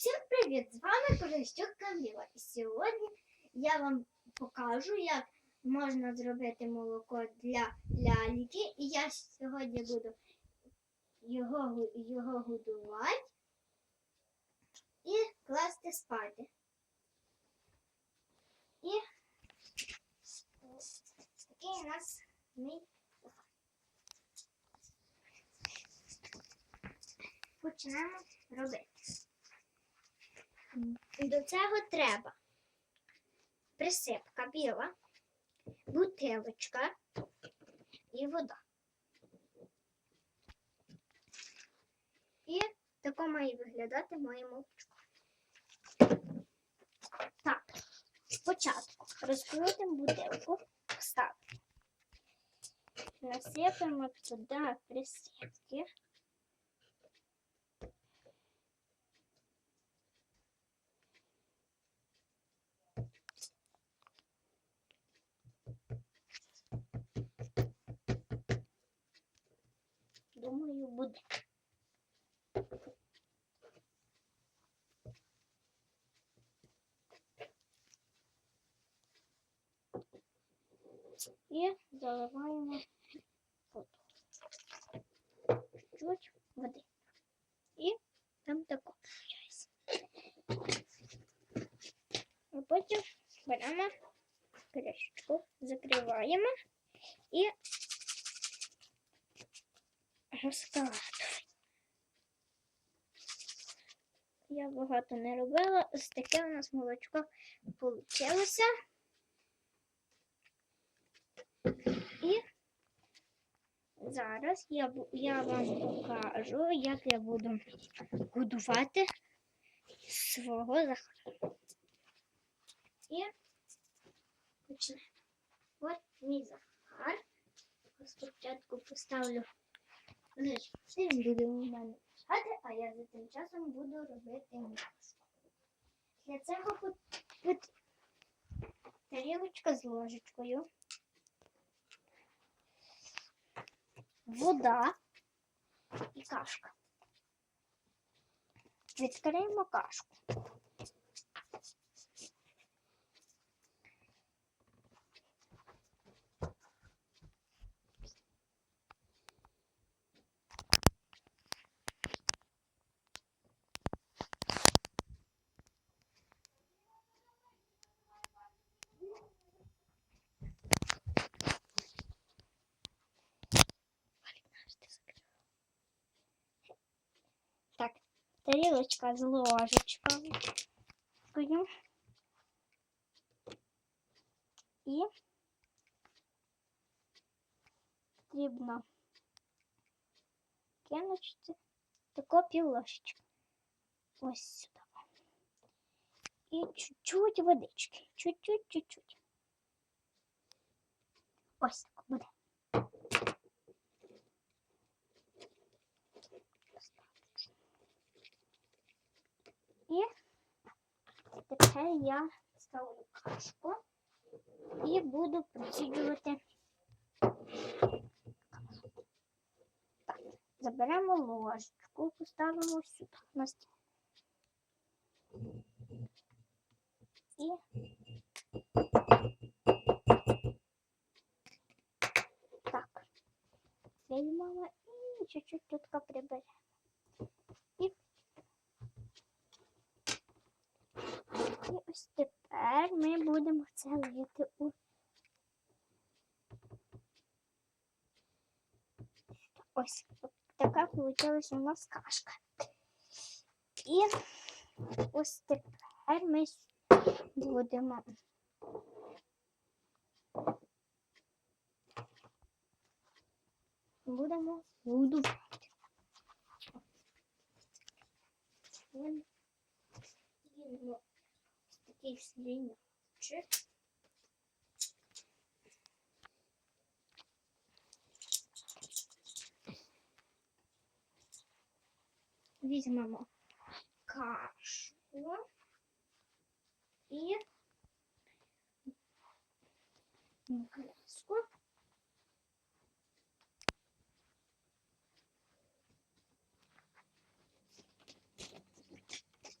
Всім привіт! З вами Корощук Каміла. І сьогодні я вам покажу, як можна зробити молоко для ляльки. І я сьогодні буду його, його годувати і класти спати. І такий у нас мій. Почнемо робити. До цього треба присипка біла, бутилочка і вода. І тако має виглядати моє молочко. Так, спочатку розкрутимо бутилку, ставимо. Насипаємо туди присипки. Думаю, буде. І заливаємо воду. Чуть води. І там тако виходить. А потім беремо кришечку, закриваємо і розкладуємо. Я багато не робила. Ось таке у нас молочко вийшло. І зараз я, я вам покажу, як я буду годувати свого захара. І почнемо. От мій захар. Спочатку поставлю лежати. Він буде у мене лежати, а я за тим часом буду робити м'ясо. Для цього пот- пот- тарілочка з ложечкою. вода і кашка. Відкриємо кашку. Так, тарілочка з ложечкою. І потрібно кинути таку пів ложечки. Ось сюди. І чуть-чуть водички. Чуть-чуть, чуть-чуть. Ось так буде. І тепер я ставлю кашку і буду проціджувати. Так, заберемо ложечку, поставимо сюди на стіл. І так, візьмемо і чуть-чуть тут приберемо. І І ось тепер ми будемо це лити у ось така вийшла у нас кашка. І ось тепер ми будемо будемо будувати. Він такий свинячок. Візьмемо кашу і м'яско.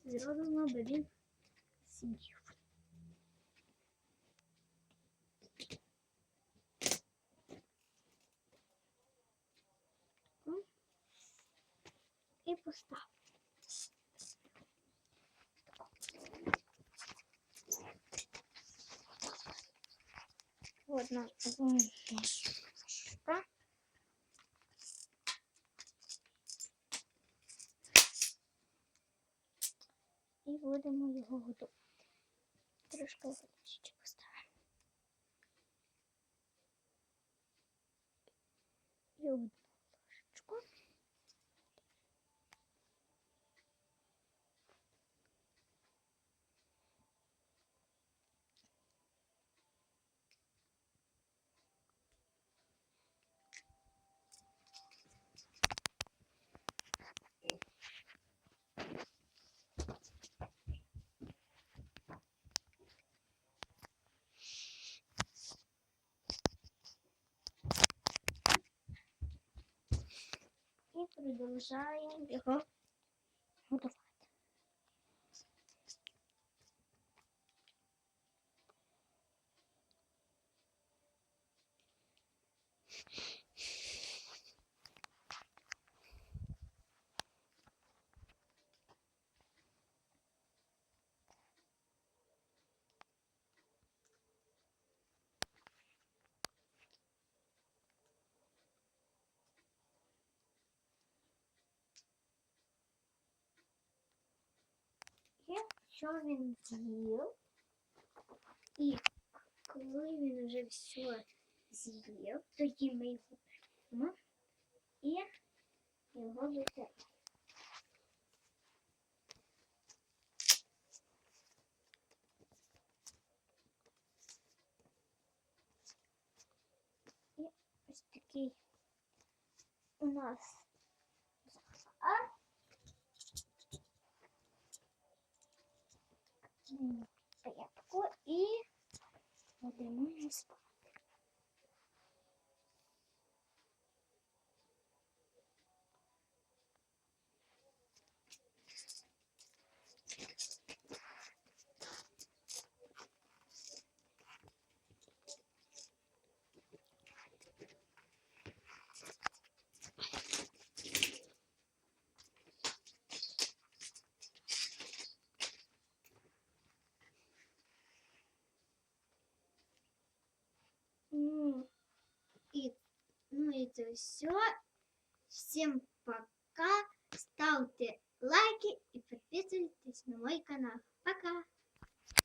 зробимо, аби він сидів. І постав. Вот наш так. І будемо його готувати. Трошки водички поставимо. І одну ложечку. І продовжаємо його готувати. Якщо він з'їв, і коли він вже все з'їв, тоді ми його беремо і його витираємо. І ось такий у нас будемо її спати. Ну, и, это все. Всем пока. Ставьте лайки и подписывайтесь на мой канал. Пока.